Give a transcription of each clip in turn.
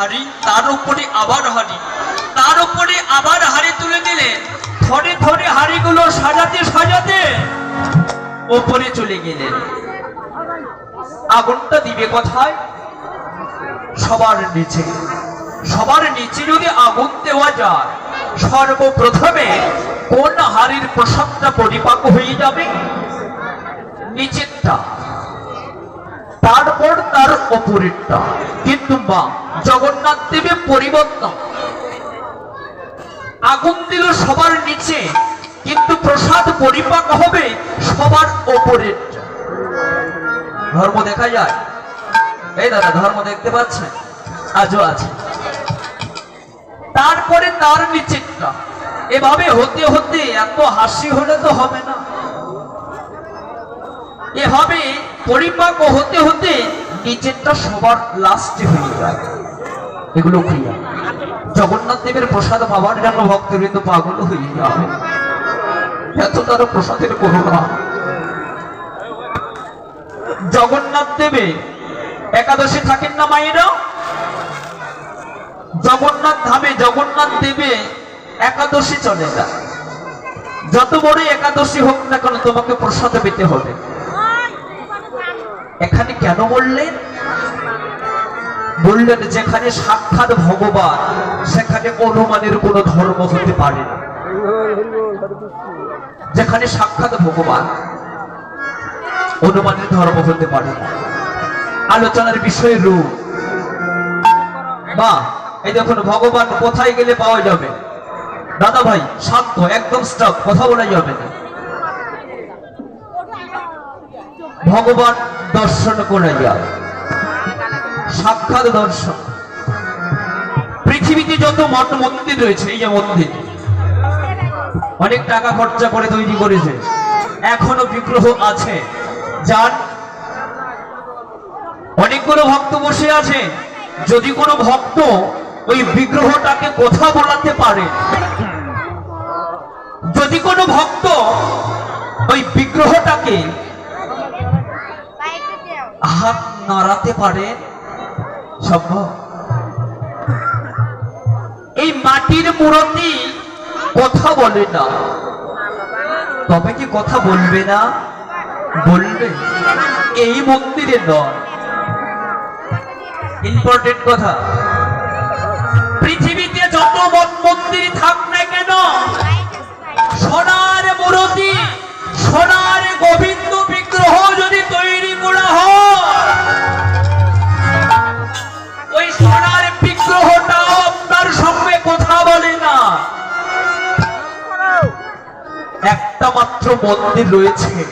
হাড়ি তার উপরে আবার হাড়ি তার উপরে আবার হাড়ি তুলে দিলেন ধরে ধরে হাড়িগুলো সাজাতে সাজাতে ওপরে চলে গেলেন আগুনটা দিবে কোথায়? সবার নিচে। সবার নিচে যদি আগুন দেওয়া যায়, সর্বপ্রথমে কোন হাড়ির প্রসাদটা পরিপাক হয়ে যাবে? নিচেরটা। তারপর তার অপরেরটা কিন্তু মা, জগন্নাথ দেবের পরিবর্তন। আগুন দিল সবার নিচে, কিন্তু প্রসাদ পরিপাক হবে সবার ওপরেরটা ধর্ম দেখা যায়? এই দাদা, ধর্ম দেখতে পাচ্ছেন আজও আছে। তারপরে তার নিচেরটা এভাবে হতে হতে এত হাসি হলে তো হবে না। এভাবে পরিপাক হতে হতে নিচেরটা সবার লাস্টে হয়ে যায়। এগুলো ক্রিয়া জগন্নাথ দেবের প্রসাদ পাওয়ার জন্য ভক্তবৃন্দ পাগল হয়ে যাবে এত তার প্রসাদের করুণা। জগন্নাথ দেবে, একাদশী থাকেন না মায়েরা? জগন্নাথ ধামে জগন্নাথ দেবে, একাদশী চলে যায়। যত বড় একাদশী হোক না কেন তোমাকে প্রসাদ পেতে হবে। এখানে কেন বললেন? বললেন যেখানে সাক্ষাৎ ভগবান, সেখানে অনুমানের কোন ধর্ম হতে পারে না। যেখানে সাক্ষাৎ ভগবান, অনুমানের ধর্ম হতে পারে না। আলোচনার বিষয় রূপ। বা এই দেখুন, ভগবান কোথায় গেলে পাওয়া যাবে? দাদা ভাই শান্ত, একদম স্টপ কথা বলা যাবে না। ভগবান দর্শন করে যায় সাক্ষাৎ দর্শন। পৃথিবীতে যত মঠ মন্দির রয়েছে, এই যে মন্দির, অনেক টাকা খরচা করে তৈরি করেছে। এখনও বিগ্রহ আছে। যার অনেকগুলো ভক্ত বসে আছে। যদি কোনো ভক্ত ওই বিগ্রহটাকে কথা বলাতে পারে, যদি কোনো ভক্ত ওই বিগ্রহটাকে হাত নাড়াতে পারে, সম্ভব? এই মাটির মূরতি কথা বলে না। তবে কি কথা বলবে না? বলবে। এই মন্দিরে নয়। ইম্পর্টেন্ট কথা। পৃথিবীতে যত মঠ মন্দির থাক একটা মাত্র মন্দির রয়েছে।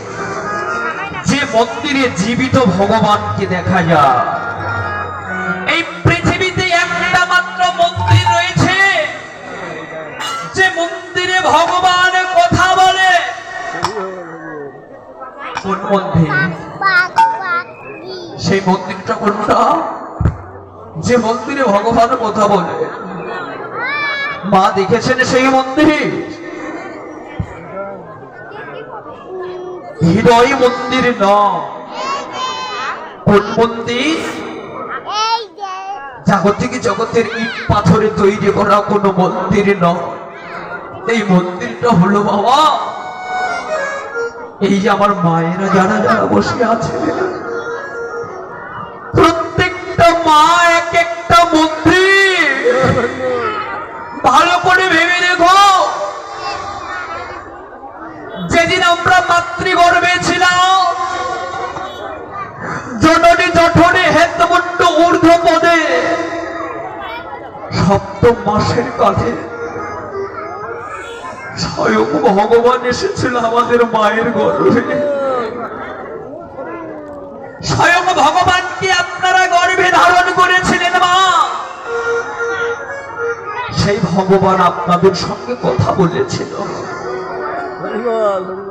যে মন্দিরে জীবিত ভগবানকে দেখা যায়। এই পৃথিবীতে একটা মাত্র মন্দির রয়েছে। যে মন্দিরে ভগবান কথা বলে। কোন মন্দির? সেই মন্দিরটা কোনটা? যে মন্দিরে ভগবান কথা বলে। মা দেখেছেন সেই মন্দির? হৃদয় মন্দির ন। কোন মন্দির? জাগতিক জগতের ইট পাথরে তৈরি করা কোন মন্দির নয় এই মন্দিরটা হলো বাবা এই যে আমার মায়েরা যারা যারা বসে আছে প্রত্যেকটা মা এক একটা মন্দির ভালো করে ভেবে দেখো যেদিন আমরা মাতৃগর্ভে ছিলাম জননী জঠনে হেতমুন্ড ঊর্ধ্ব পদে সপ্তম মাসের কাজে স্বয়ং ভগবান এসেছিল আমাদের মায়ের গর্ভে। স্বয়ং ভগবানকে আপনারা গর্ভে ধারণ করেছিলেন, মা। সেই ভগবান আপনাদের সঙ্গে কথা বলেছিল।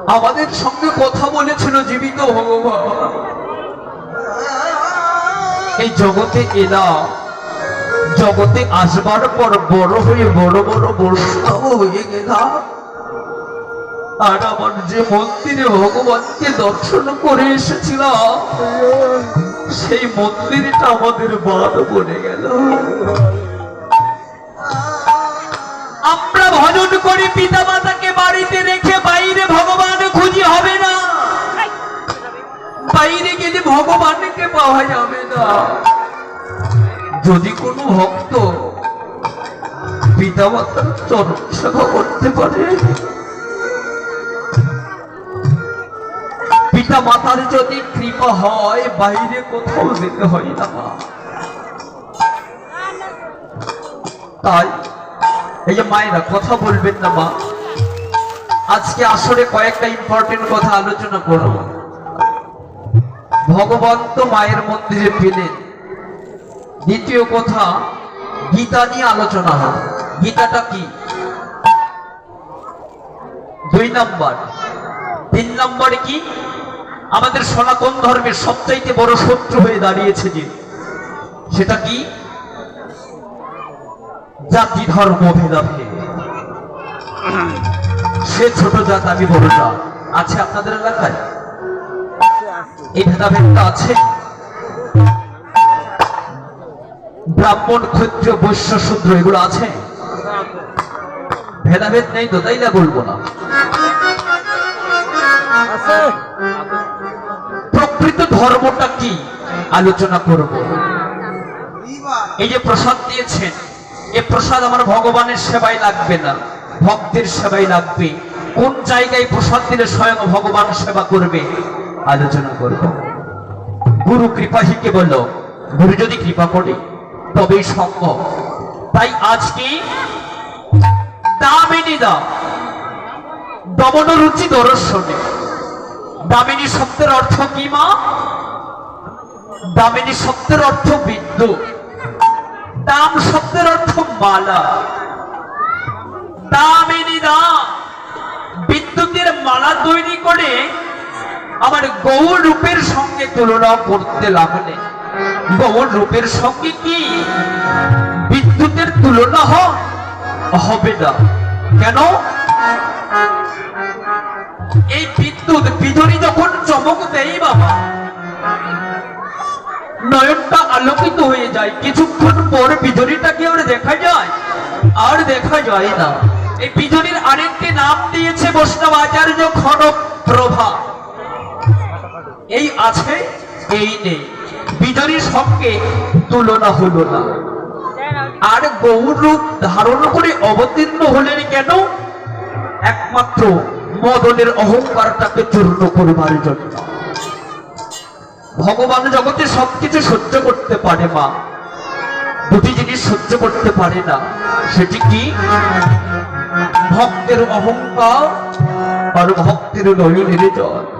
আমাদের সঙ্গে কথা বলেছিল জীবিত ভগবান। এই জগতে এলাম। জগতে আসবার পর বড় হয়ে বড় বড় বৈষ্ণব হয়ে গেলাম আর আমার যে মন্দিরে ভগবানকে দর্শন করে এসেছিলাম, সেই মন্দিরটা আমাদের বাদ বনে গেল। আমরা ভজন করি পিতা মাতাকে বাড়িতে রেখে বাইরে ভগবান খুঁজি হবে না। বাইরে গেলে ভগবানকে পাওয়া যাবে না। যদি কোনো ভক্ত পিতা মাতার চরণ সেবা করতে পারে পিতা মাতার যদি কৃপা হয়, বাইরে কোথাও যেতে হয় না। তাই এই যে মায়েরা কথা বলবেন না মা। আজকে আসরে কয়েকটা ইম্পর্টেন্ট কথা আলোচনা করব। ভগবান তো মায়ের মন্দিরে পেলেন। দ্বিতীয় কথা, গীতা নিয়ে আলোচনা হবে গীতাটা কি? দুই নম্বর। তিন নম্বর কি? আমাদের সনাতন ধর্মের সবচাইতে বড় শত্রু হয়ে দাঁড়িয়েছে যে, সেটা কি? জাতি, ধর্ম, ভেদাভেদ। সে ছোট জাত, আমি বড় জাত। আছে আপনাদের এলাকায়? এই ভেদাভেদটা আছে? ব্রাহ্মণ, ক্ষত্রিয়, বৈশ্য, শূদ্র, এগুলো আছে? ভেদাভেদ নেই তো, তাই না বলব না? প্রকৃত ধর্মটা কি? আলোচনা করব। এই যে প্রসাদ দিয়েছেন এই প্রসাদ আমার ভগবানের সেবায় লাগবে না, ভক্তের সেবায় লাগবে। কোন জায়গায় প্রসাদ দিলে স্বয়ং ভগবান সেবা করবে? আলোচনা করব। গুরু কৃপাহীকে বলল গুরু যদি কৃপা করে তবেই সম্ভব। তাই আজকে দামিনী দাম দমন রুচি দর্শনে দামিনী শব্দের অর্থ কি মা? দামিনী শব্দের অর্থ বিদ্যুৎ দাম শব্দের অর্থ মালা। দামিনী দাম বিদ্যুতের মালা তৈরি করে আমার গৌর রূপের সঙ্গে তুলনা করতে লাগলে। গৌর রূপের সঙ্গে কি বিদ্যুতের তুলনা হবে না। কেন? এই বিদ্যুৎ বিজুলি যখন চমক দেয় বাবা, নয়নটা আলোকিত হয়ে যায়। কিছুক্ষণ পর বিজুলিটাকে আর দেখা যায়, আর দেখা যায় না। এই বিজুলির আরেকটি নাম দিয়েছে বৈষ্ণব আচার্য খনক প্রভা এই আছে এই নেই। বিজুলির সঙ্গে তুলনা হলো না। আর গৌর রূপ ধারণ করে অবতীর্ণ হলেন কেন? একমাত্র মদনের অহংকারটাকে চূর্ণ করবার জন্য। ভগবান জগতে সবকিছু সহ্য করতে পারে মা। দুটি জিনিস সহ্য করতে পারে না। সেটি কি? ভক্তের অহংকার আর ভক্তের নয়নের জল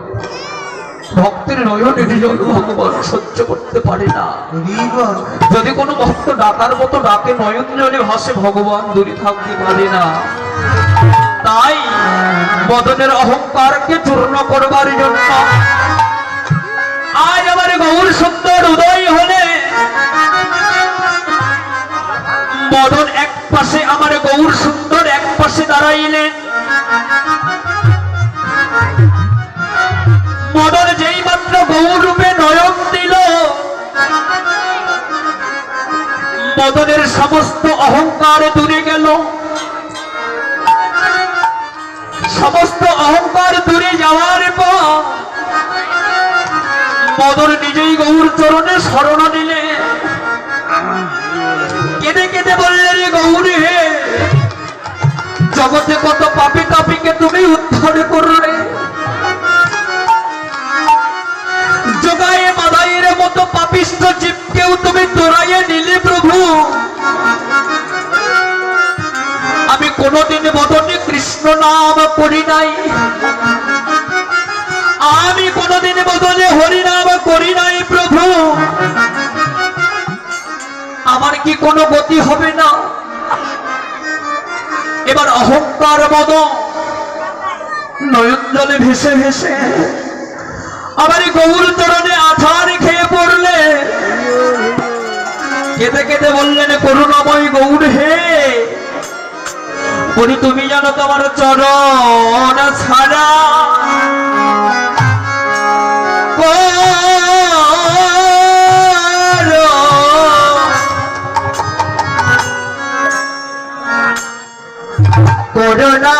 ভক্তের নয়নের জল ভগবান সহ্য করতে পারে না। যদি কোনো ভক্ত ডাকার মতো ডাকে, নয়ন জলে ভাসে, ভগবান দূরে থাকতে পারে না। তাই বদনের অহংকারকে চূর্ণ করবার জন্য আজ আমার গৌর সুন্দর উদয় হলে মদন এক পাশে আমার গৌর সুন্দর এক পাশে দাঁড়াইলেন। মদন যেই মাত্র গৌর রূপে নয়ন দিল, মদনের সমস্ত অহংকার দূরে গেল। সমস্ত অহংকার দূরে যাওয়ার পর মদন নিজেই গৌর চরণে শরণ নিলে। কেঁদে কেঁদে বললেন গৌরী হে জগতে কত পাপি তাপিকে তুমি উদ্ধার করলে। পাপিষ্ঠ জীবকেও তুমি তোরাইয়ে নিলে প্রভু। আমি বদনে কৃষ্ণ নাম করি নাই। আমি করি নাই প্রভু। আমার কি কোনো গতি হবে না? এবার অহংকার মদ নয়ন জলে ভেসে ভেসে, আমার গৌর চরণে আছাড় খেয়ে পড়লে। কেঁদে বললেন করুণাময় গৌর হে। বলি তুমি জানো তোমার চরণ ছাড়া করুণা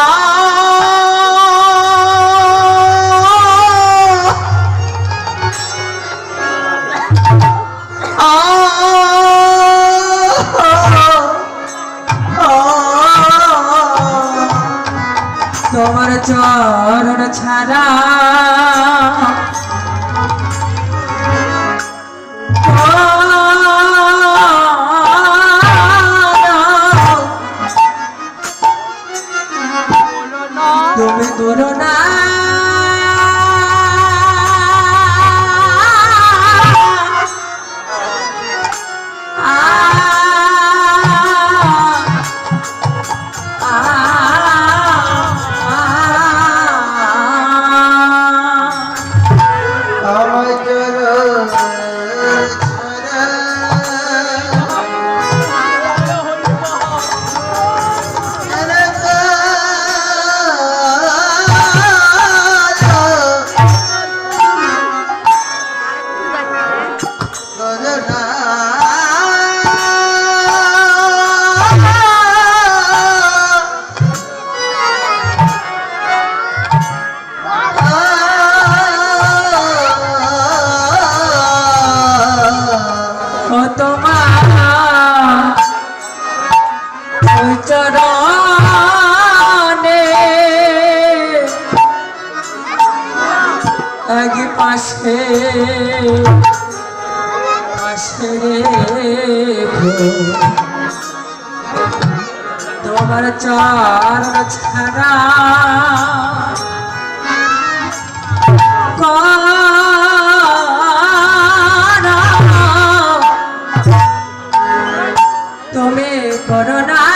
ছাড়া আগে পাশে। তোমার চরণ ছাড়া তুমি করোনা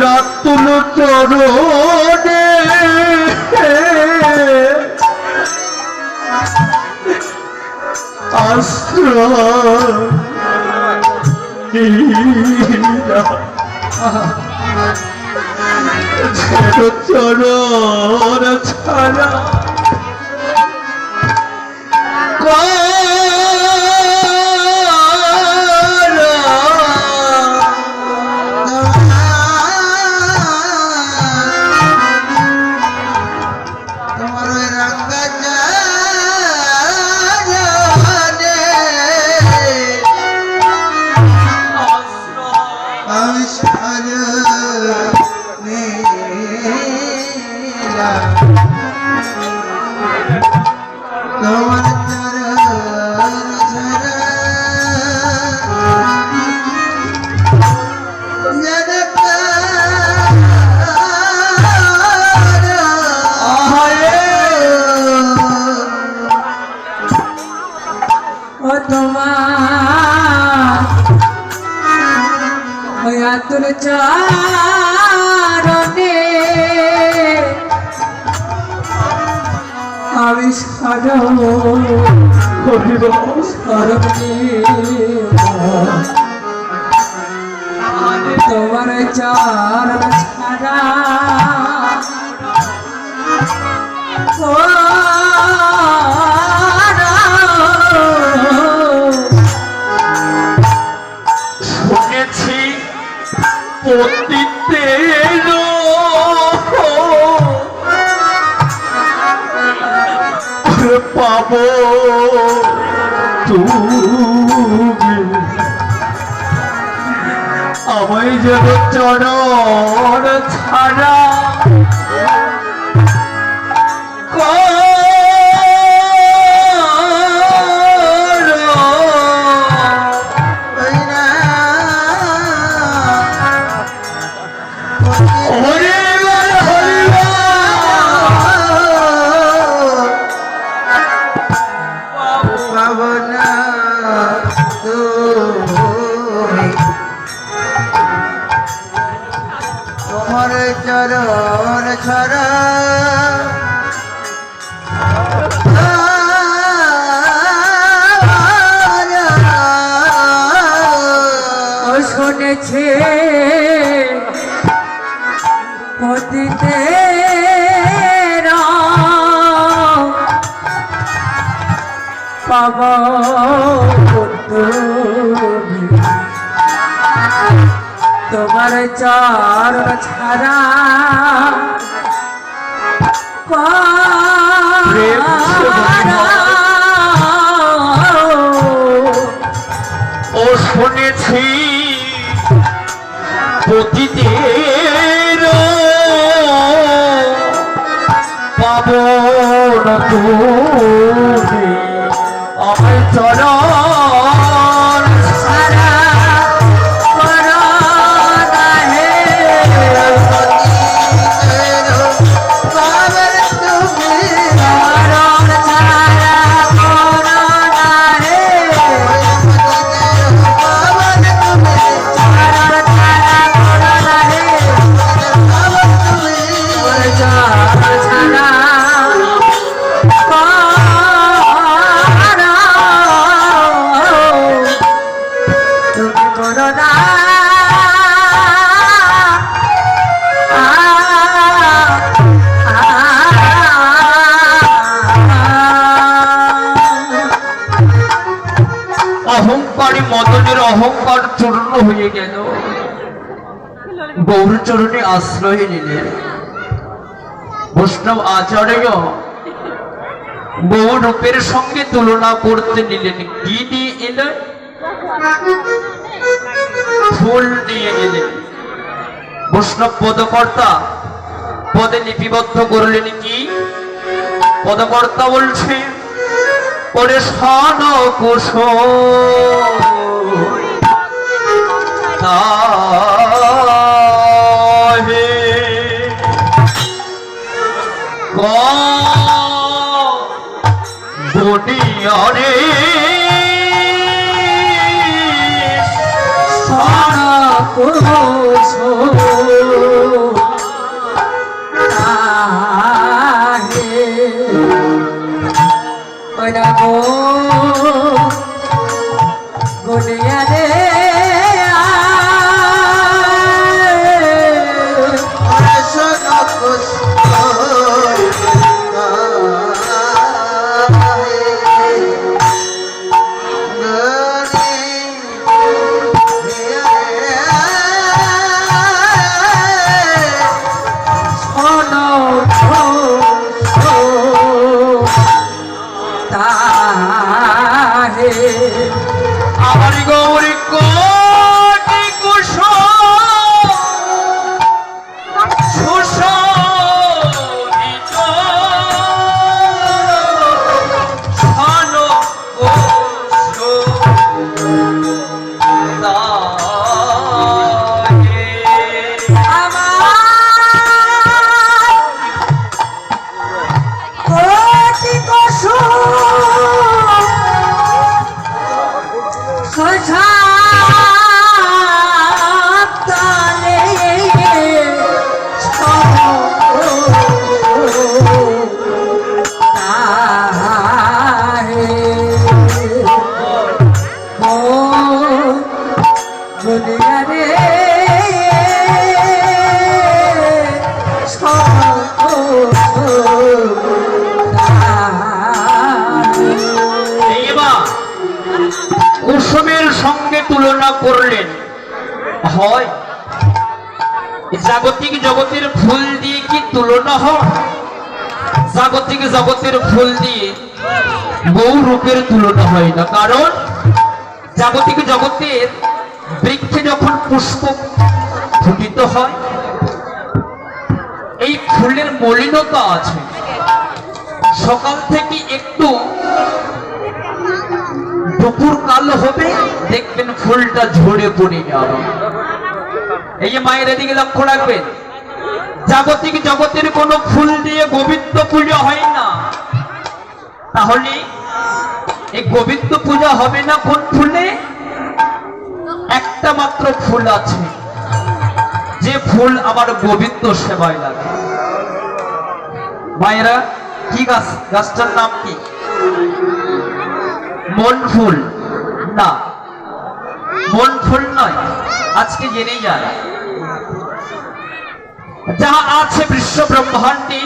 রাতুল চরণে। আশ্রয়। চরণ ছাড়া। আমি সর সরণে তোমার চার ছাড়া যেন চরণ ছাড়া শুনেছে পতিতে পাব তুমি। তোমার চরণ ছাড়া ও শুনেছি পতিদের পাবন তুমি। আমার চরণ মদনের অহংকার চূর্ণ হয়ে গেল। গৌরচরণে আশ্রয় নিলেন। বৈষ্ণব আচার্য গৌরূপের সঙ্গে তুলনা করতে নিলেন। কি নিয়ে এলেন ফুল নিয়ে এলেন বৈষ্ণব পদকর্তা পদে লিপিবদ্ধ করলেন কি? পদকর্তা বলছে ওরে সন কুশ তাহে দুনিয়ারে গুনিয়ারে time. করলেন। হয়। জাগতিক জগতের ফুল দিয়ে কি তুলনা হয়? জাগতিক জগতের ফুল দিয়ে বহু রূপের তুলনা হয় না। কারণ জাগতিক জগতের বৃক্ষে যখন পুষ্প ফুটিত হয়, এই ফুলের মলিনতা আছে। সকাল থেকে একটু দুপুর কাল হবে, দেখবেন ফুলটা ঝরে পড়ে যাবে এই যে মায়ের এদিকে লক্ষ্য রাখবেন, জাগতিক জগতের কোন ফুল দিয়ে গোবিন্দ পূজা হয় না। তাহলে এই গোবিন্দ পূজা হবে না কোন ফুলে? একটা মাত্র ফুল আছে। যে ফুল আমার গোবিন্দ সেবায় লাগে। মায়েরা, কি গাছ? গাছটার নাম কি? মন ফুল। না। মন ফুল নয়। আজকে জেনে যায় যাহা আছে বিশ্ব ব্রহ্মাণ্ডে,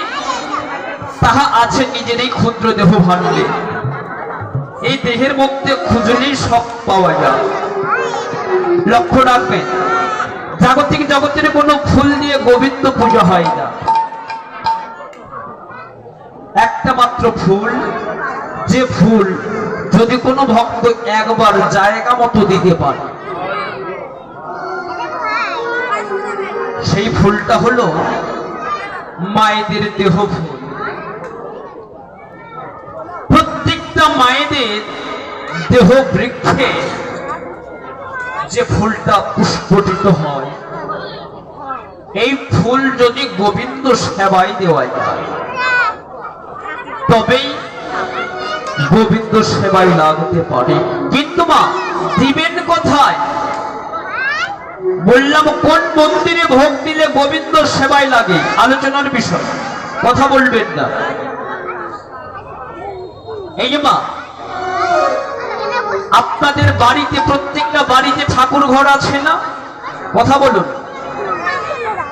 তাহা আছে নিজেরই ক্ষুদ্র দেহ ভাণ্ডে। এই দেহের মধ্যে খুঁজলেই সব পাওয়া যায়। লক্ষ্য রাখবেন, জাগতিক জগতের কোনো ফুল দিয়ে গোবিন্দ পুজো হয় না। একটা মাত্র ফুল, যে ফুল যদি কোনো ভক্ত একবার জায়গা মতো দিতে পারে, সেই ফুলটা হলো মায়েদের দেহ ফুল। প্রত্যেকটা মায়েদের দেহ বৃক্ষে যে ফুলটা পুষ্পটিত হয়, এই ফুল যদি গোবিন্দ সেবায় দেওয়া যায়, তবেই গোবিন্দ সেবায় লাগতে পারে। কিন্তু মা, দিবেন কোথায়? বললাম, কোন মন্দিরে ভোগ দিলে গোবিন্দ সেবায় লাগে? আলোচনার বিষয়। কথা বলবেন না। এই যে মা, আপনাদের বাড়িতে, প্রত্যেকটা বাড়িতে ঠাকুর ঘর আছে না? কথা বলুন।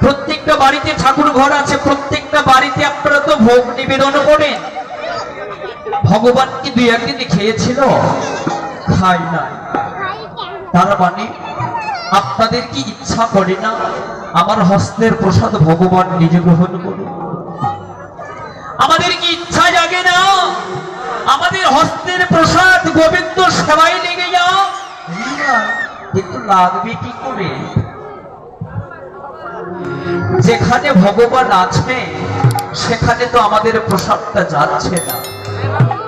প্রত্যেকটা বাড়িতে ঠাকুর ঘর আছে, প্রত্যেকটা বাড়িতে আপনারা তো ভোগ নিবেদন করেন। ভগবান কি দুই একদিন খেয়েছিল? খাই নাই। তার মানে আপনাদের কি ইচ্ছা করে না? আমার হস্তের প্রসাদ ভগবান নিজে গ্রহণ করুন। আমাদের কি ইচ্ছা জাগে না? আমাদের হস্তের প্রসাদ গোবিন্দ সেবাই লেগে যাও। কিন্তু লাগবে কি করে? যেখানে ভগবান আছে সেখানে তো আমাদের প্রসাদটা যাচ্ছে না। Thank you.